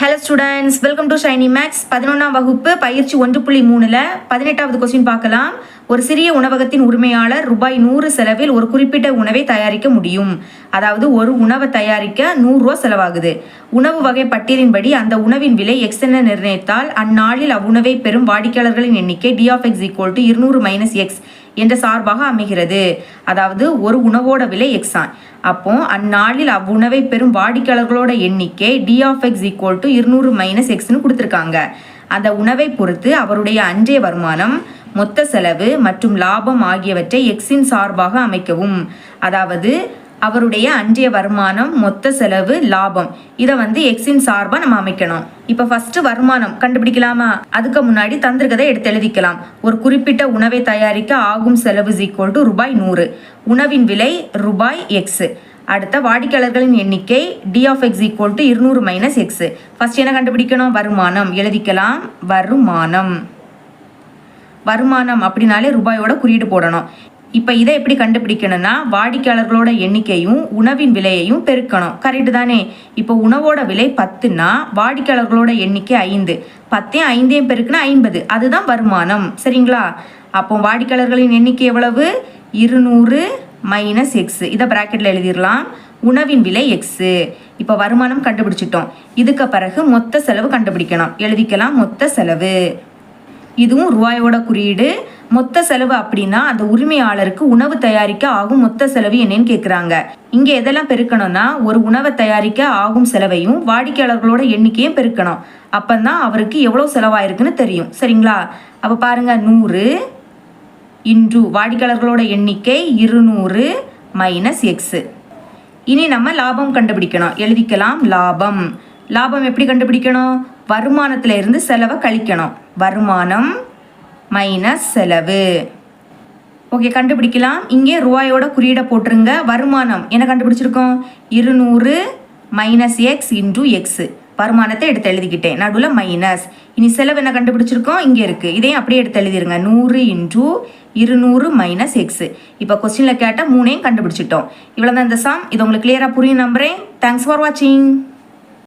Hello students welcome to Shiny Max பதினொன்றாம் வகுப்பு பயிற்சி ஒன்று புள்ளி மூணில் பதினெட்டாவது கொஸ்டின் பார்க்கலாம். ஒரு சிறிய உணவகத்தின் உரிமையாளர் ரூபாய் நூறு செலவில் ஒரு குறிப்பிட்ட உணவை தயாரிக்க முடியும். அதாவது ஒரு உணவை தயாரிக்க நூறுரூவா செலவாகுது. உணவு வகை பட்டியலின்படி அந்த உணவின் விலை எக்ஸ் என நிர்ணயித்தால் அந்நாளில் அவ்வுணவை பெறும் வாடிக்கையாளர்களின் எண்ணிக்கை T of X equal to இருநூறு மைனஸ் எக்ஸ் என்ற சார்பாக அமைகிறது. அதாவது ஒரு உணவோட விலை எக்ஸான் அப்போ அந்நாளில் அவ்வுணவை பெறும் வாடிக்கையாளர்களோட எண்ணிக்கை T of X equal to இருநூறு மைனஸ் எக்ஸ்னு கொடுத்துருக்காங்க. அந்த உணவை பொறுத்து அவருடைய அன்றைய வருமானம் மொத்த செலவு மற்றும் லாபம் ஆகியவற்றை எக்ஸின் சார்பாக அமைக்கவும். அதாவது அவருடைய அன்றைய வருமானம் மொத்த செலவு லாபம். இதை வந்து எக்ஸின் சார்பாக நம்ம அமைக்கணும். இப்போ ஃபஸ்ட்டு வருமானம் கண்டுபிடிக்கலாமா? அதுக்கு முன்னாடி தந்திருக்கதை எடுத்து எழுதிக்கலாம். ஒரு குறிப்பிட்ட உணவை தயாரிக்க ஆகும் செலவு ஈக்குவல் டு ரூபாய் நூறு. உணவின் விலை ரூபாய் எக்ஸ் அடுத்த வாடிக்கையாளர்களின் எண்ணிக்கை T of X equal to இருநூறு மைனஸ் எக்ஸ் ஃபஸ்ட் என்ன கண்டுபிடிக்கணும்? வருமானம். எழுதிக்கலாம். வருமானம். வருமானம் அப்படின்னாலே ரூபாயோட குறியீடு போடணும். இப்போ இதை எப்படி கண்டுபிடிக்கணும்னா வாடிக்கையாளர்களோட எண்ணிக்கையும் உணவின் விலையையும் பெருக்கணும். கரெக்டு தானே? இப்போ உணவோட விலை பத்துன்னா வாடிக்கையாளர்களோட எண்ணிக்கை ஐந்து. பத்தையும் ஐந்தையும் பெருக்குனா ஐம்பது. அதுதான் வருமானம். சரிங்களா? அப்போ வாடிக்கையாளர்களின் எண்ணிக்கை எவ்வளவு? இருநூறு மைனஸ் எக்ஸ் இதை ப்ராக்கெட்டில் எழுதிடலாம். உணவின் விலை எக்ஸு இப்போ வருமானம் கண்டுபிடிச்சிட்டோம். இதுக்கு பிறகு மொத்த செலவு கண்டுபிடிக்கணும். எழுதிக்கலாம் மொத்த செலவு. இதுவும் ரூபாயோட குறியீடு. மொத்த செலவு அப்படின்னா அந்த உரிமையாளருக்கு உணவு தயாரிக்க ஆகும் மொத்த செலவு என்னன்னு கேட்குறாங்க இங்கே எதெல்லாம் பெருக்கணும்னா ஒரு உணவை தயாரிக்க ஆகும் செலவையும் வாடிக்கையாளர்களோட எண்ணிக்கையும் பெருக்கணும். அப்பந்தான் அவருக்கு எவ்வளோ செலவாயிருக்குன்னு தெரியும். சரிங்களா? அப்போ பாருங்க நூறு இன்று வாடிக்கையாளர்களோட எண்ணிக்கை இருநூறு மைனஸ் எக்ஸு இனி நம்ம லாபம் கண்டுபிடிக்கணும். எழுதிக்கலாம் லாபம். லாபம் எப்படி கண்டுபிடிக்கணும்? வருமானத்தில் இருந்து செலவை கழிக்கணும். வருமானம் மைனஸ் செலவு. ஓகே கண்டுபிடிக்கலாம். இங்கே ரூபாயோட குறியீடை போட்டுருங்க. வருமானம். என்ன கண்டுபிடிச்சிருக்கோம்? இருநூறு மைனஸ் எக்ஸ் இன்டூ எக்ஸ் வருமானத்தை எடுத்து எழுதிக்கிட்டேன். நடுவில் மைனஸ். இனி செலவு என்ன கண்டுபிடிச்சிருக்கோம்? இங்கே இருக்குது இதையும் அப்படியே எடுத்து எழுதிருங்க. நூறு இன்டூ இருநூறு மைனஸ் எக்ஸ் இப்போ கொஸ்டினில் கேட்டால் மூணையும் கண்டுபிடிச்சிட்டோம். இவ்வளோ தான் இந்த சாம் இது உங்களுக்கு கிளியராக புரியும் நம்புகிறேன் தேங்க்ஸ் ஃபார் வாட்சிங்